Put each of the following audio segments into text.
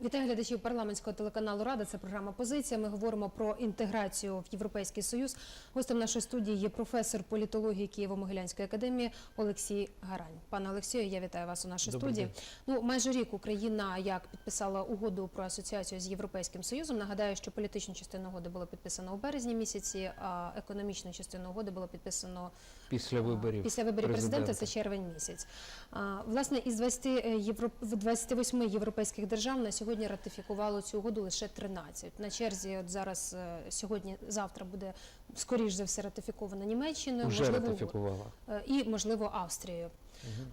Вітаю глядачів парламентського телеканалу Рада. Це програма Позиція. Ми говоримо про інтеграцію в Європейський Союз. Гостем нашої студії є професор політології Києво-Могилянської академії Олексій Гарань. Пане Олексію, я вітаю вас у нашій Добрий студії. Ну майже рік Україна як підписала угоду про асоціацію з Європейським Союзом. Нагадаю, що політичну частину угоди було підписано у березні місяці, а економічну частину угоди було підписано Після виборів Після виборів президента, президента. це червень місяць. А, власне, із 20 євро... 28 європейських держав на сьогодні ратифікувало цю угоду лише 13. На черзі от зараз е, сьогодні, завтра буде скоріш за все ратифікована Німеччиною, вже можливо, ратифікувала. е, і можливо Австрією.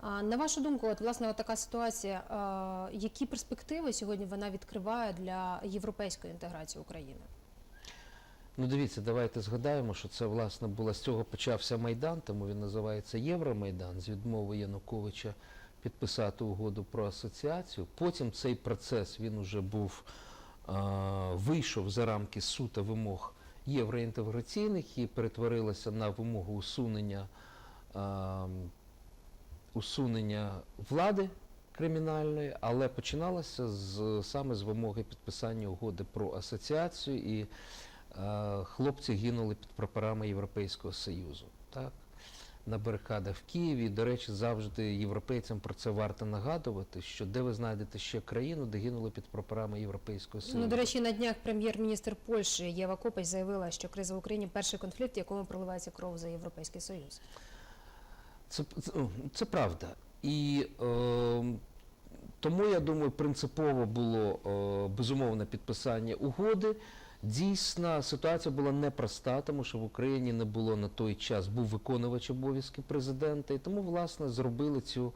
А, на вашу думку, от власне от така ситуація. а, які перспективи сьогодні вона відкриває для європейської інтеграції України? Ну дивіться, давайте згадаємо, що це власне було з цього почався майдан, тому він називається Євромайдан з відмови Януковича підписати угоду про асоціацію. Потім цей процес він уже був а, вийшов за рамки сута вимог євроінтеграційних і перетворилося на вимогу усунення, а, усунення влади кримінальної, але починалося з саме з вимоги підписання угоди про асоціацію і е, хлопці гинули під прапорами Європейського Союзу. Так? На барикадах в Києві. До речі, завжди європейцям про це варто нагадувати, що де ви знайдете ще країну, де гинули під прапорами Європейського Союзу. Ну, до речі, на днях прем'єр-міністр Польщі Єва Копач заявила, що криза в Україні перший конфлікт, в якому проливається кров за європейський союз. Це, це, це правда. І е, тому я думаю, принципово було е, безумовне підписання угоди. Дійсно, ситуація була непроста, тому що в Україні не було на той час, був виконувач обов'язків президента, і тому, власне, зробили цю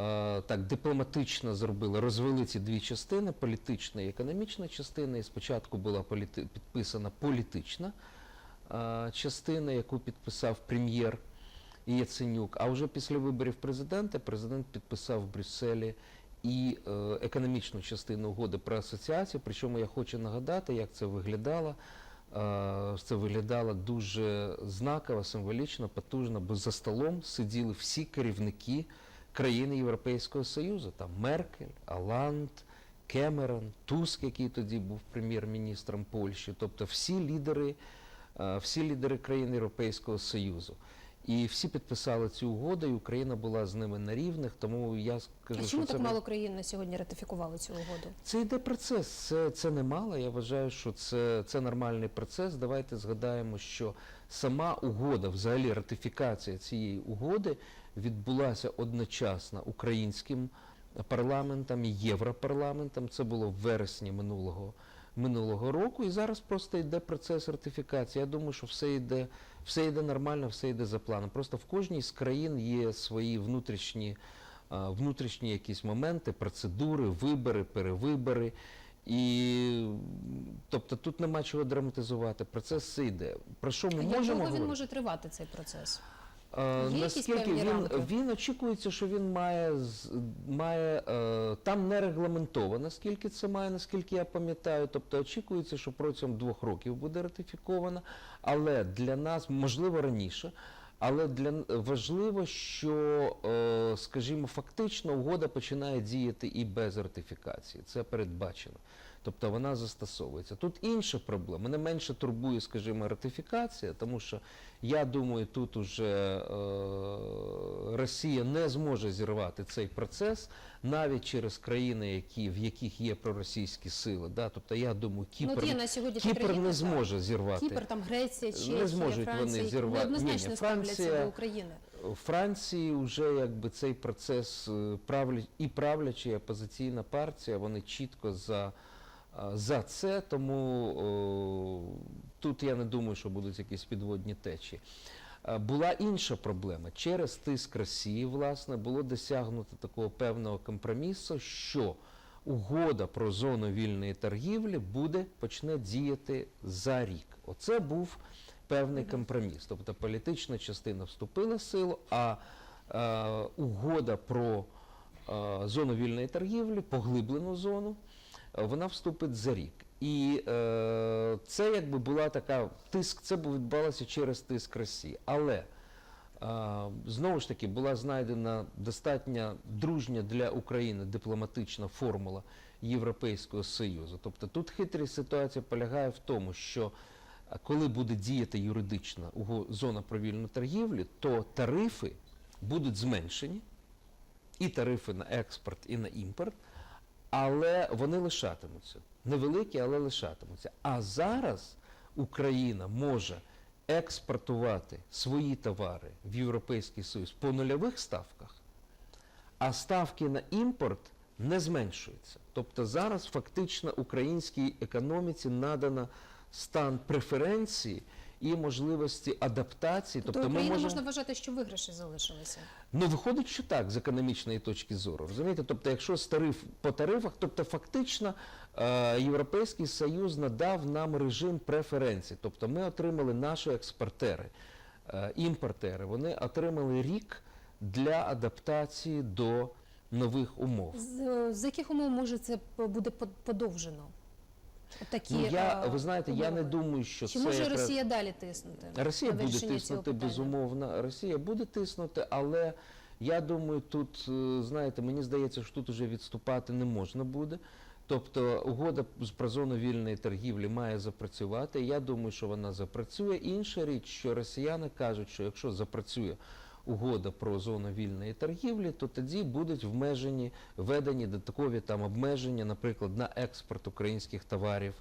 е, так дипломатично зробили, розвели ці дві частини, політична і економічна частина. І спочатку була політи, підписана політична е, частина, яку підписав прем'єр Яценюк. А вже після виборів президента президент підписав в Брюсселі і е, економічну частину угоди про асоціацію. Причому я хочу нагадати, як це виглядало. Е, Це виглядало дуже знаково, символічно, потужно, бо за столом сиділи всі керівники країн Європейського Союзу. Там Меркель, Аланд, Кемерон, Туск, який тоді був прем'єр-міністром Польщі, тобто всі лідери, е, всі лідери країн Європейського Союзу. І всі підписали цю угоду, і Україна була з ними на рівних. Тому я скажу, А чому це так не- мало країн на сьогодні ратифікували цю угоду? це йде процес, це, це немало. Я вважаю, що це, це нормальний процес. Давайте згадаємо, що сама угода, взагалі ратифікація цієї угоди відбулася одночасно українським парламентом і Європарламентом. Це було в вересні минулого, минулого року. І зараз просто йде процес ратифікації. Я думаю, що все йде, все йде нормально, все йде за планом. Просто в кожній з країн є свої внутрішні внутрішні якісь моменти, процедури, вибори, перевибори. І тобто тут нема чого драматизувати. Процес це йде. Про що ми як можемо довго він говорити? може тривати цей процес? Е, Є Наскільки він, рамки? він очікується, що він має має е, там не регламентовано, скільки це має, наскільки я пам'ятаю. Тобто очікується, що протягом двох років буде ратифіковано, але для нас можливо раніше. Але для важливо, що, е, скажімо, фактично угода починає діяти і без ратифікації. Це передбачено. Тобто вона застосовується. Тут інша проблема. Мене менше турбує, скажімо, ратифікація, тому що я думаю, тут уже е, Росія не зможе зірвати цей процес навіть через країни, які, в яких є проросійські сили. Да? Тобто я думаю, ну, Кіпр, є на сьогодні Кіпр країни, не так. зможе зірвати. Кіпр, там Греція, Чехія, Не зможуть Франція, вони зірвати. неоднозначно Ні-ні, Франція- до України. Франції вже якби цей процес е, правлять і правляча, і опозиційна партія, вони чітко за, за це, тому тут я не думаю, що будуть якісь підводні течії. Була інша проблема. Через тиск Росії, власне, було досягнуто такого певного компромісу, що угода про зону вільної торгівлі буде почне діяти за рік. Оце був певний компроміс. Тобто політична частина вступила в силу, а е, угода про е, зону вільної торгівлі, поглиблену зону, вона вступить за рік. І е, це якби була така тиск, це бу- відбувалося через тиск Росії. Але А, Знову ж таки, була знайдена достатньо дружня для України дипломатична формула Європейського Союзу. Тобто тут хитрість ситуація полягає в тому, що коли буде діяти юридична зона про вільну торгівлю, то тарифи будуть зменшені, і тарифи на експорт, і на імпорт, але вони лишатимуться. Невеликі, але лишатимуться. А зараз Україна може експортувати свої товари в Європейський Союз по нульових ставках, а ставки на імпорт не зменшуються. Тобто зараз фактично українській економіці надано стан преференції і можливості адаптації. Тобто Тобто ми можемо... можна вважати, що виграші залишилися. Ну, виходить, що так, з економічної точки зору. Розумієте? Тобто, якщо з тариф по тарифах, тобто фактично е, Європейський Союз надав нам режим преференцій. Тобто ми отримали наші експортери, е, імпортери, вони отримали рік для адаптації до нових умов. З, з яких умов може це буде под- подовжено? Такі, Ну, я, е, ви знаєте, я не думаю, що Чи це може якраз... Росія далі тиснути? Росія буде тиснути безумовно. Росія буде тиснути, але я думаю, тут е, знаєте, мені здається, що тут уже відступати не можна буде. Тобто угода з- про зону вільної торгівлі має запрацювати. Я думаю, що вона запрацює. Інша річ, що росіяни кажуть, що якщо запрацює угода про зону вільної торгівлі, то тоді будуть вмежені, введені додаткові там обмеження, наприклад, на експорт українських товарів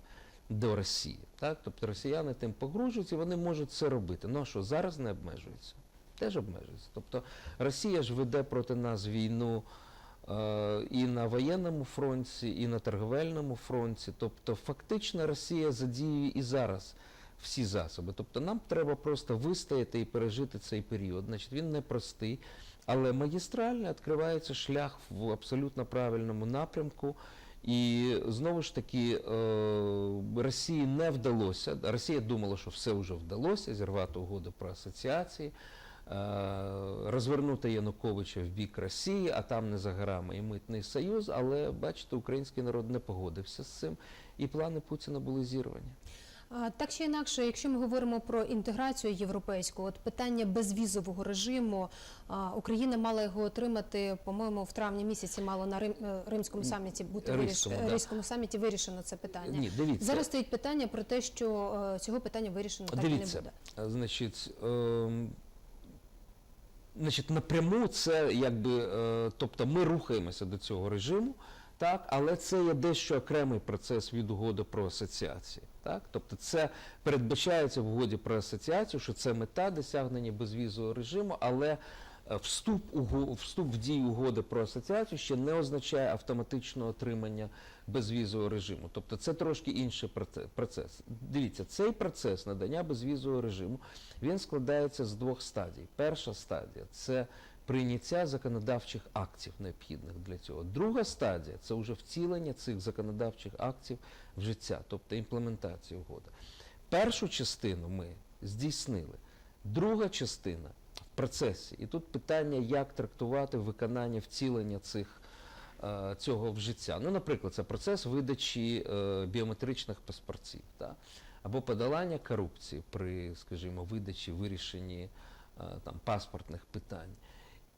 до Росії. Так? Тобто росіяни тим погружуються, вони можуть це робити. Ну а що, зараз не обмежуються? Теж обмежуються. Тобто Росія ж веде проти нас війну е, і на воєнному фронті, і на торговельному фронті. Тобто, фактично Росія задіює і зараз всі засоби. Тобто нам треба просто вистояти і пережити цей період. Значить, він непростий, але магістрально відкривається шлях в абсолютно правильному напрямку. І знову ж таки е, Росії не вдалося. Росія думала, що все вже вдалося зірвати угоду про асоціації, е, розвернути Януковича в бік Росії, а там не за горами і митний союз. Але бачите, український народ не погодився з цим, і плани Путіна були зірвані. Так чи інакше, якщо ми говоримо про інтеграцію європейську, от питання безвізового режиму, Україна мала його отримати, по-моєму, в травні місяці мало на Рим, е, римському саміті бути Римському, виріш... да. Саміті вирішено це питання. Ні, дивіться. Зараз стоїть питання про те, що е, цього питання вирішено так і не буде. е, значить, ем, значить, напряму це якби, е, тобто ми рухаємося до цього режиму, так, але це є дещо окремий процес від угоди про асоціації. Так? Тобто це передбачається в угоді про асоціацію, що це мета досягнення безвізового режиму, але е, вступ, вступ в дію угоди про асоціацію ще не означає автоматичного отримання безвізового режиму. Тобто це трошки інший процес. Дивіться, цей процес надання безвізового режиму він складається з двох стадій. Перша стадія це прийняття законодавчих актів необхідних для цього. Друга стадія це вже втілення цих законодавчих актів в життя, тобто імплементація угоди. Першу частину ми здійснили. Друга частина в процесі. І тут питання, як трактувати виконання втілення цих, е, цього в життя. Ну, наприклад, це процес видачі е, біометричних паспортів, та? або подолання корупції при, скажімо, видачі, вирішенні е, там, паспортних питань.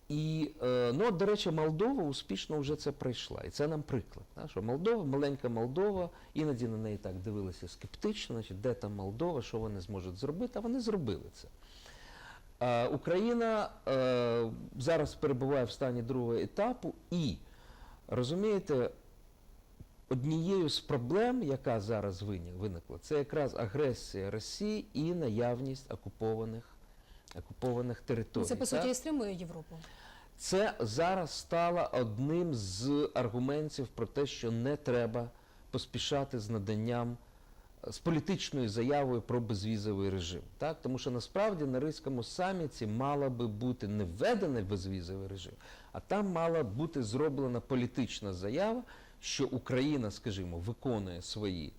І, е, ну, от, до речі, Молдова успішно вже це пройшла. І це нам приклад. Да, що Молдова, маленька Молдова, іноді на неї так дивилися скептично, значить, де там Молдова, що вони зможуть зробити, а вони зробили це. Е, Україна е, зараз перебуває в стані другого етапу, і розумієте, однією з проблем, яка зараз виникла, це якраз агресія Росії і наявність окупованих, окупованих територій. Це по суті і стримує Європу. Це зараз стало одним з аргументів про те, що не треба поспішати з наданням з політичною заявою про безвізовий режим. Так? Тому що насправді на Ризькому саміті мала би бути не введений безвізовий режим, а там мала бути зроблена політична заява, що Україна, скажімо, виконує свої,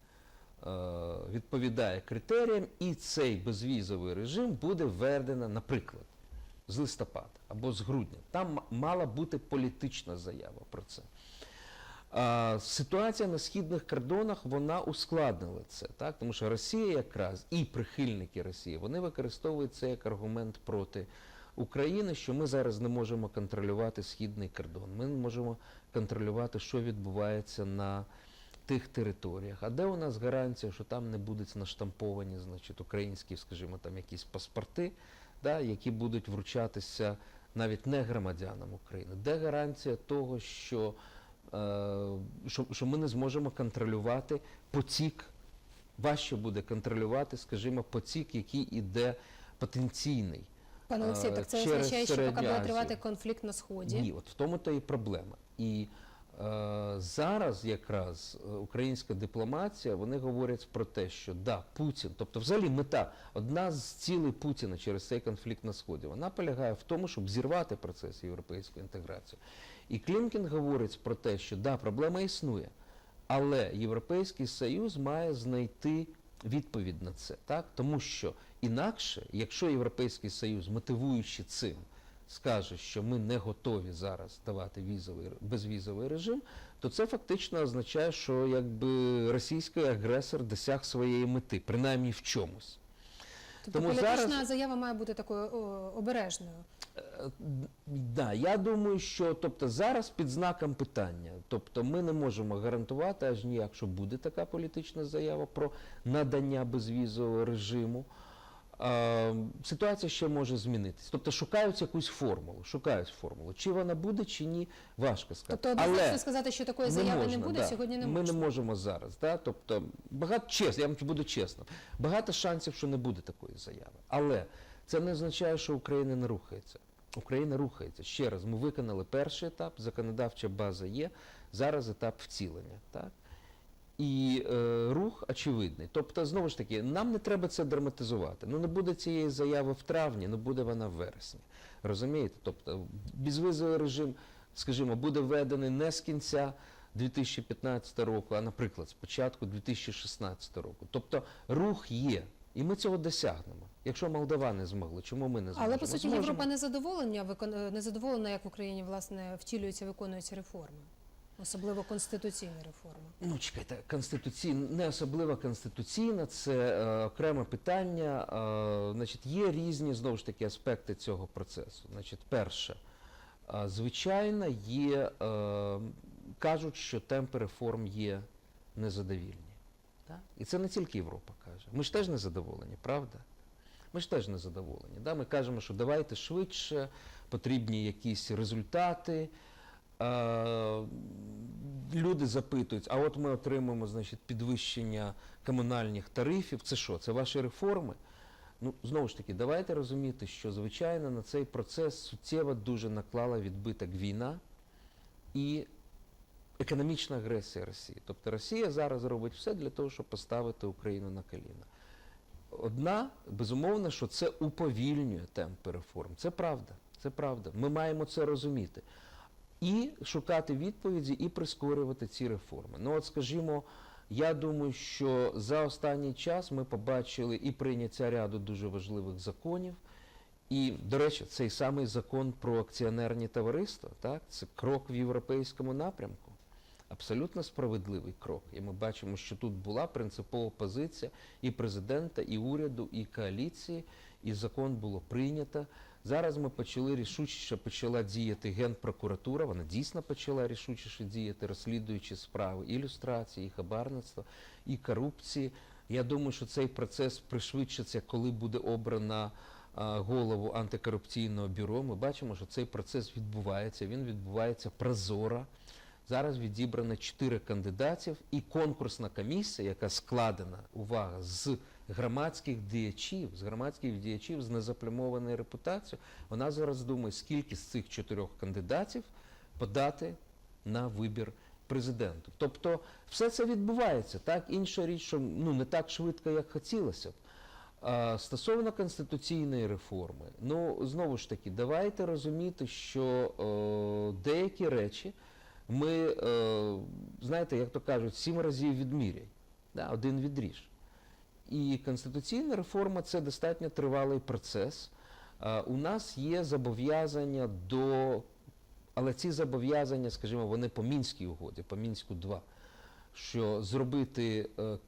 відповідає критеріям, і цей безвізовий режим буде введено, наприклад, з листопада або з грудня. Там мала бути політична заява про це. Ситуація на східних кордонах вона ускладнила це, так? тому що Росія якраз і прихильники Росії вони використовують це як аргумент проти України, що ми зараз не можемо контролювати східний кордон. Ми не можемо контролювати, що відбувається на тих територіях. А де у нас гарантія, що там не будуть наштамповані, значить, українські, скажімо, там якісь паспорти, да, які будуть вручатися навіть не громадянам України? Де гарантія того, що, е, що, що ми не зможемо контролювати потік? Важче буде контролювати, скажімо, потік, який іде потенційний. Пане Е, так це означає, що поки буде тривати конфлікт на сході. Ні, от в тому то і проблема. І зараз якраз е, українська дипломатія, вони говорять про те, що да, Путін, тобто взагалі мета, одна з цілей Путіна через цей конфлікт на Сході, вона полягає в тому, щоб зірвати процес європейської інтеграції. І Клімкін говорить про те, що да, проблема існує, але Європейський Союз має знайти відповідь на це, так? Тому що інакше, якщо Європейський Союз, мотивуючи цим, скаже, що ми не готові зараз давати візовий безвізовий режим, то це фактично означає, що якби російський агресор досяг своєї мети, принаймні в чомусь. Тобто Тому політична зараз- заява має бути такою о, обережною. Е, Да, я думаю, що тобто зараз під знаком питання. Тобто ми не можемо гарантувати аж ніяк, що буде така політична заява про надання безвізового режиму. Е, ситуація ще може змінитись. Тобто шукають якусь формулу, шукають формулу. Чи вона буде, чи ні, важко сказати. Тобто однозначно сказати, що такої заяви не буде, да. сьогодні не Ми не можемо зараз. Да? Тобто, багато чесно, я вам буду чесно, багато шансів, що не буде такої заяви. Але це не означає, що Україна не рухається. Україна рухається. Ще раз, ми виконали перший етап, законодавча база є, зараз етап вцілення. Так? І е, рух очевидний. Тобто, знову ж таки, нам не треба це драматизувати. Ну не буде цієї заяви в травні, не буде вона в вересні. Розумієте? Тобто безвизовий режим, скажімо, буде введений не з кінця 2015 року, а, наприклад, з початку 2016 року. Тобто рух є, і ми цього досягнемо. Якщо молдавани змогли, чому ми не зможемо? Але по суті. Європа не не задоволена, як в Україні власне втілюються, виконуються реформи, особливо конституційні реформи. Ну, чекайте, конституційна, не особливо конституційна, це е, окреме питання. Е, значить, є різні знову ж таки аспекти цього процесу. Значить, перше, е, звичайно, є, е, кажуть, що темпи реформ є незадовільні. Так? І це не тільки Європа каже. Ми ж теж не задоволені, правда? Ми ж теж не задоволені. Да? Ми кажемо, що давайте швидше, потрібні якісь результати. Е, люди запитують, а от ми отримаємо значить, підвищення комунальних тарифів. Це що? Це ваші реформи? Ну, знову ж таки, давайте розуміти, що звичайно на цей процес суттєво дуже наклала відбиток війна і економічна агресія Росії. Тобто Росія зараз робить все для того, щоб поставити Україну на коліна. Одна, безумовно, що це уповільнює темпи реформ. Це правда. Це правда. Ми маємо це розуміти. І шукати відповіді, і прискорювати ці реформи. Ну, от, скажімо, я думаю, що за останній час ми побачили і прийняття ряду дуже важливих законів. І, до речі, цей самий закон про акціонерні товариства, так, це крок в європейському напрямку. Абсолютно справедливий крок. І ми бачимо, що тут була принципова позиція і президента, і уряду, і коаліції, і закон було прийнято. Зараз ми почали рішучіше почала діяти Генпрокуратура, вона дійсно почала рішучіше діяти, розслідуючи справи і люстрації, і хабарництва, і корупції. Я думаю, що цей процес пришвидшиться, коли буде обрана голову антикорупційного бюро. Ми бачимо, що цей процес відбувається. Він відбувається прозоро. Зараз відібрано чотири кандидатів, і конкурсна комісія, яка складена, увага, з громадських діячів, з громадських діячів з незаплямованою репутацією, вона зараз думає, скільки з цих чотирьох кандидатів подати на вибір президенту. Тобто все це відбувається. Так, інша річ, що ну, не так швидко, як хотілося б. А, Стосовно конституційної реформи, ну знову ж таки, давайте розуміти, що е, деякі речі ми, е, знаєте, як то кажуть, сім разів відміряй, один відріж. І конституційна реформа це достатньо тривалий процес. У нас є зобов'язання до, але ці зобов'язання, скажімо, вони по Мінській угоді, по Мінську 2, що зробити, е,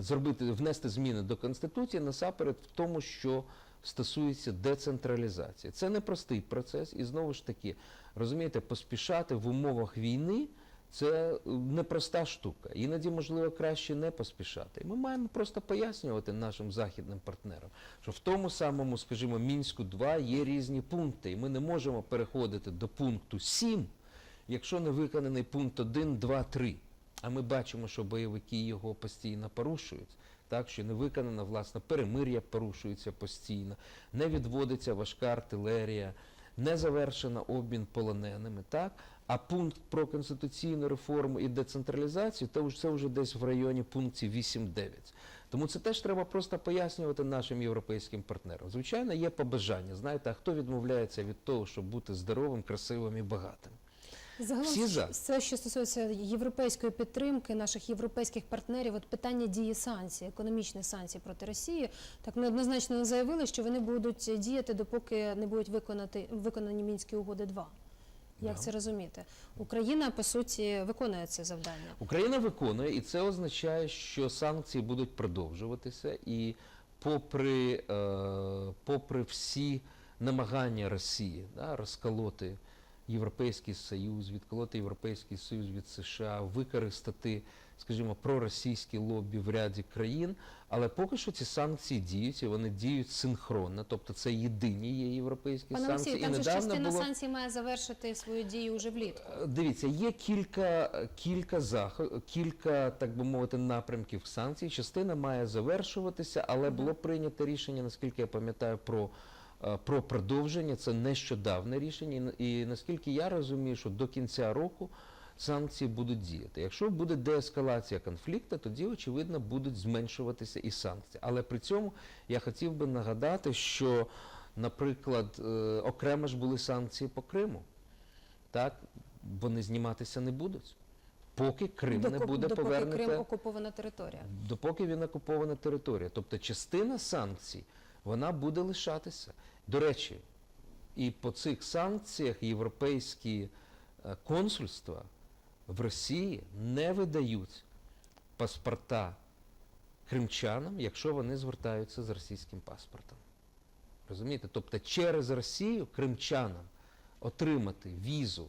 зробити, внести зміни до Конституції насамперед в тому, що стосується децентралізації. Це непростий процес, і знову ж таки, розумієте, поспішати в умовах війни. Це непроста штука. Іноді, можливо, краще не поспішати. Ми маємо просто пояснювати нашим західним партнерам, що в тому самому, скажімо, Мінську 2 є різні пункти, і ми не можемо переходити до пункту 7, якщо не виконаний пункт 1, 2, 3. А ми бачимо, що бойовики його постійно порушують. Так, що не виконано, власне, перемир'я порушується постійно, не відводиться важка артилерія, не завершено обмін полоненими. Так? А пункт про конституційну реформу і децентралізацію, то це вже десь в районі пунктів 8-9. Тому це теж треба просто пояснювати нашим європейським партнерам. Звичайно, є побажання. Знаєте, а хто відмовляється від того, щоб бути здоровим, красивим і багатим? Загалом, Всі за. все, що стосується європейської підтримки наших європейських партнерів, от питання дії санкцій, економічних санкцій проти Росії, так неоднозначно заявили, що вони будуть діяти, допоки не будуть виконати виконані мінські угоди 2 Як це розуміти? Україна по суті виконує це завдання. Україна виконує, і це означає, що санкції будуть продовжуватися. І попри, е, попри всі намагання Росії да, розколоти Європейський Союз, відколоти Європейський Союз від США, використати, скажімо, проросійські лобі в ряді країн. Але поки що ці санкції діють, і вони діють синхронно, тобто це єдині є європейські Пане санкції. Олексію, там же частина було... санкцій має завершити свою дію уже влітку. Е, Дивіться, є кілька, кілька заход, кілька, так би мовити, напрямків санкцій. Частина має завершуватися, але було прийнято рішення, наскільки я пам'ятаю, про, е, про продовження. Це нещодавне рішення. І наскільки я розумію, що до кінця року санкції будуть діяти. Якщо буде деескалація конфлікту, тоді, очевидно, будуть зменшуватися і санкції. Але при цьому я хотів би нагадати, що, наприклад, е, окремо ж були санкції по Криму так, вони зніматися не будуть. Поки Крим не буде допоки Крим окупована територія. допоки він окупована територія. Тобто частина санкцій, вона буде лишатися. До речі, і по цих санкціях європейські е, консульства в Росії не видають паспорта кримчанам, якщо вони звертаються з російським паспортом. Розумієте? Тобто через Росію кримчанам отримати візу,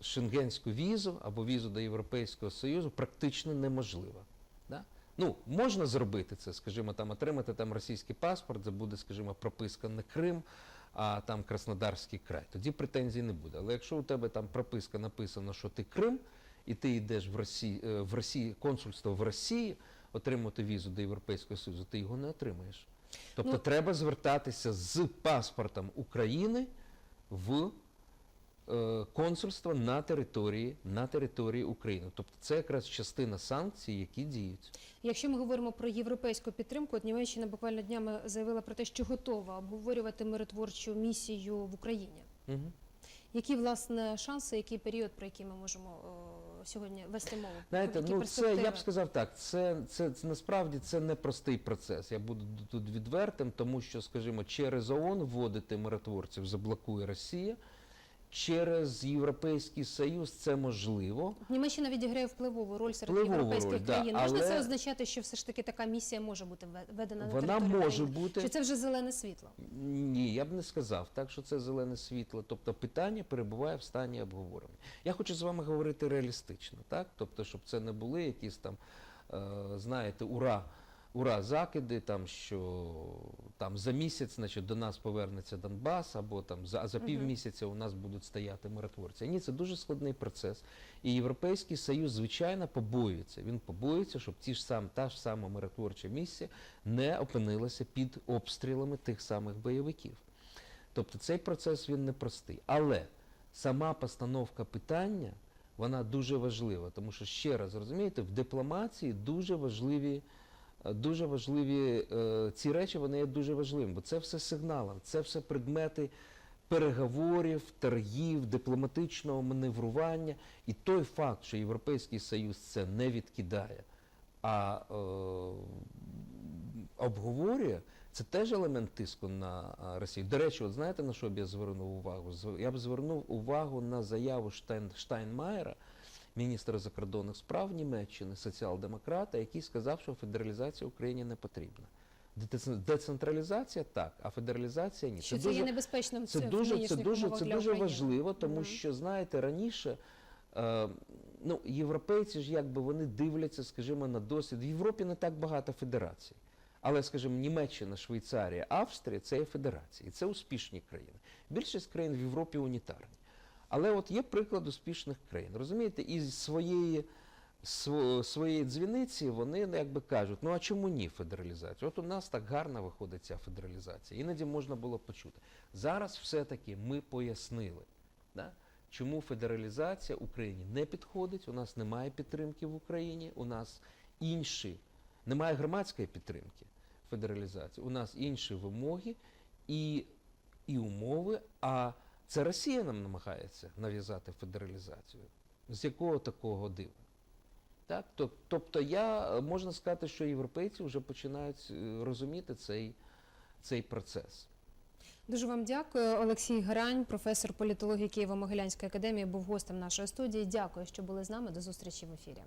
шенгенську візу або візу до Європейського Союзу практично неможливо. Да? Ну, можна зробити це, скажімо, там отримати там російський паспорт, це буде, скажімо, прописка не Крим, а там Краснодарський край. Тоді претензій не буде. Але якщо у тебе там прописка написана, що ти Крим, і ти йдеш в Росії, е, в Росії консульство в Росії отримати візу до Європейського Союзу, ти його не отримаєш. Тобто Ну, треба звертатися з паспортом України в е, консульство на території, на території України. Тобто це якраз частина санкцій, які діють. Якщо ми говоримо про європейську підтримку, от Німеччина буквально днями заявила про те, що готова обговорювати миротворчу місію в Україні. Угу. Які власне шанси, який період, про який ми можемо о, сьогодні вести мову? Знаєте, ну це я б сказав так. Це, це, це насправді це непростий процес. Я буду тут відвертим, тому що, скажімо, через ООН вводити миротворців заблокує Росія. Через Європейський Союз це можливо. Німеччина відіграє впливову роль серед Впливову європейських роль, да, країн. Можна але- це означати, що все ж таки така місія може бути введена на Вона може України? бути. Чи це вже зелене світло? Ні, я б не сказав так, що це зелене світло. Тобто питання перебуває в стані обговорення. Я хочу з вами говорити реалістично, так? Тобто, щоб це не були якісь там, е, знаєте, ура. Ура, закиди, там, що там за місяць значить, до нас повернеться Донбас, або там за, за півмісяця у нас будуть стояти миротворці. Ні, це дуже складний процес. І Європейський Союз, звичайно, побоюється. Він побоюється, щоб ті ж сам, та ж сама миротворча місія не опинилася під обстрілами тих самих бойовиків. Тобто цей процес він непростий. Але сама постановка питання вона дуже важлива, тому що ще раз розумієте, в дипломатії дуже важливі. Е, Дуже важливі е, ці речі, вони є дуже важливими, бо це все сигнали, це все предмети переговорів, торгів, дипломатичного маневрування. І той факт, що Європейський Союз це не відкидає, а е, обговорює, це теж елемент тиску на Росію. До речі, от знаєте на що б я звернув увагу? Я б звернув увагу на заяву Штайн, Штайнмаєра, міністра закордонних справ Німеччини, соціал-демократа, який сказав, що федералізація Україні не потрібна. Децентралізація так, а федералізація ні. Що це, є небезпечним це дуже, це дуже, це дуже важливо, тому Мгм. що знаєте, раніше е, ну, європейці ж якби вони дивляться, скажімо, на досвід. В Європі не так багато федерацій. Але, скажімо, Німеччина, Швейцарія, Австрія це є федерації, це успішні країни. Більшість країн в Європі унітарні. Але от є приклад успішних країн. Розумієте, із своєї, сво- своєї дзвіниці вони ну, якби кажуть, ну а чому ні федералізація? От у нас так гарно виходить ця федералізація. Іноді можна було почути. Зараз все-таки ми пояснили, да? чому федералізація Україні не підходить, у нас немає підтримки в Україні, у нас інші, немає громадської підтримки федералізації, у нас інші вимоги і, і умови, а це Росія нам намагається нав'язати федералізацію. З якого такого дива? Так? Тобто я можна сказати, що європейці вже починають е, розуміти цей, цей процес. Дуже вам дякую. Олексій Грань, професор політології Києво-Могилянської академії, був гостем нашої студії. Дякую, що були з нами. До зустрічі в ефірі.